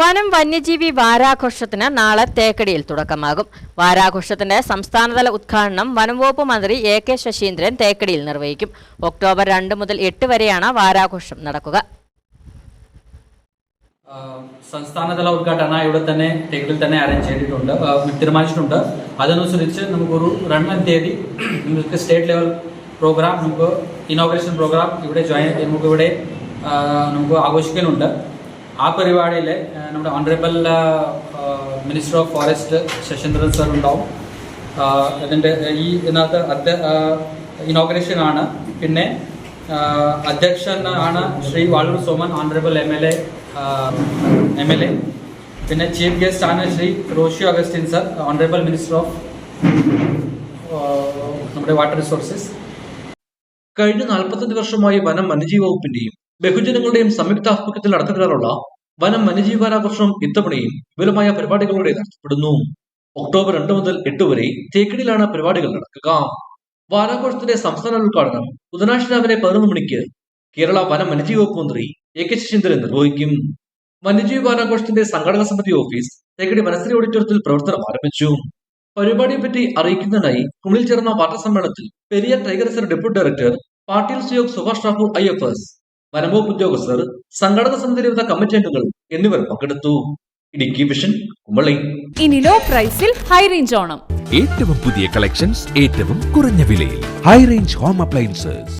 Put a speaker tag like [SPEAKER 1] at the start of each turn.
[SPEAKER 1] വനം വന്യജീവി വാരാഘോഷത്തിന് നാളെ തേക്കടിയിൽ തുടക്കമാകും. വാരാഘോഷത്തിന്റെ സംസ്ഥാനതല ഉദ്ഘാടനം വനം വകുപ്പ് മന്ത്രി എ കെ ശശീന്ദ്രൻ തേക്കടിയിൽ നിർവഹിക്കും. ഒക്ടോബർ രണ്ട് മുതൽ എട്ട് വരെയാണ് വാരാഘോഷം നടക്കുക.
[SPEAKER 2] സംസ്ഥാനതല ഉദ്ഘാടനം ഇവിടെ തന്നെ തേക്കടിയിൽ തന്നെ അറേഞ്ച് ചെയ്തിട്ടുണ്ട്. തീരുമാനിച്ചിട്ടുണ്ട്. അതനുസരിച്ച് നമുക്കൊരു രണ്ടാം തീയതി നമുക്ക് സ്റ്റേറ്റ് ലെവൽ പ്രോഗ്രാം നമുക്ക് ഇനോഗ്രേഷൻ പ്രോഗ്രാം ഇവിടെ ജോയിൻ നമുക്ക് ഇവിടെ നമുക്ക് ആഘോഷിക്കുന്നുണ്ട് ആ പരിപാടിയിൽ നമ്മുടെ honourable minister of forest Saseendran sir ഉണ്ടാവും. അതിന്റെ ഈ ഇതിനകത്ത് ഇനോഗ്രേഷൻ ആണ്. പിന്നെ അധ്യക്ഷൻ ആണ് Shri Valoor Soman honourable M L A M L A പിന്നെ ചീഫ് ഗസ്റ്റ് ആണ് Shri Roshy Augustine sir honourable minister of നമ്മുടെ വാട്ടർ റിസോഴ്സസ്
[SPEAKER 3] കഴിഞ്ഞ നാൽപ്പത്തഞ്ച് വർഷമായി വനം വന്യജീവ വകുപ്പിന്റെയും ബഹുജനങ്ങളുടെയും സംയുക്താഭിമുഖ്യത്തിൽ നടത്തപ്പെടാറുള്ള വനം വന്യജീവി വാരാഘോഷം ഇത്തവണയും വിപുലമായ പരിപാടികളോടെ നടത്തപ്പെടുന്നു ഒക്ടോബർ രണ്ട് മുതൽ എട്ട് വരെ തേക്കടിയിലാണ് പരിപാടികൾ നടക്കുക. വാരാഘോഷത്തിന്റെ സംസ്ഥാന ഉദ്ഘാടനം ബുധനാഴ്ച രാവിലെ പതിനൊന്ന് മണിക്ക് കേരള വനം വന്യജീവി വകുപ്പ് മന്ത്രി എ കെ ശശീന്ദ്രൻ നിർവഹിക്കും. വന്യജീവി വാരാഘോഷത്തിന്റെ സംഘടന സമിതി ഓഫീസ് തേക്കടി വനശ്രീ ഓഡിറ്റോറിയത്തിൽ പ്രവർത്തനം ആരംഭിച്ചു. പരിപാടിയെപ്പറ്റി അറിയിക്കുന്നതിനായി കുമിളിൽ ചേർന്ന വാർത്താ സമ്മേളനത്തിൽ Periyar tiger deputy director Patil Suyog Subhash Thakur I F S വനംവകുപ്പ് ഉദ്യോഗസ്ഥർ സംഘടന സമിതിയിലെ വിവിധ കമ്മിറ്റി അംഗങ്ങൾ എന്നിവർ പങ്കെടുത്തു. ഇടുക്കി വിഷൻ കുമ്പളി
[SPEAKER 4] ഇനി ലോ പ്രൈസിൽ ഹൈ റേഞ്ച് ഓണം.
[SPEAKER 5] ഏറ്റവും പുതിയ കളക്ഷൻസ് ഏറ്റവും കുറഞ്ഞ വിലയിൽ. High range home appliances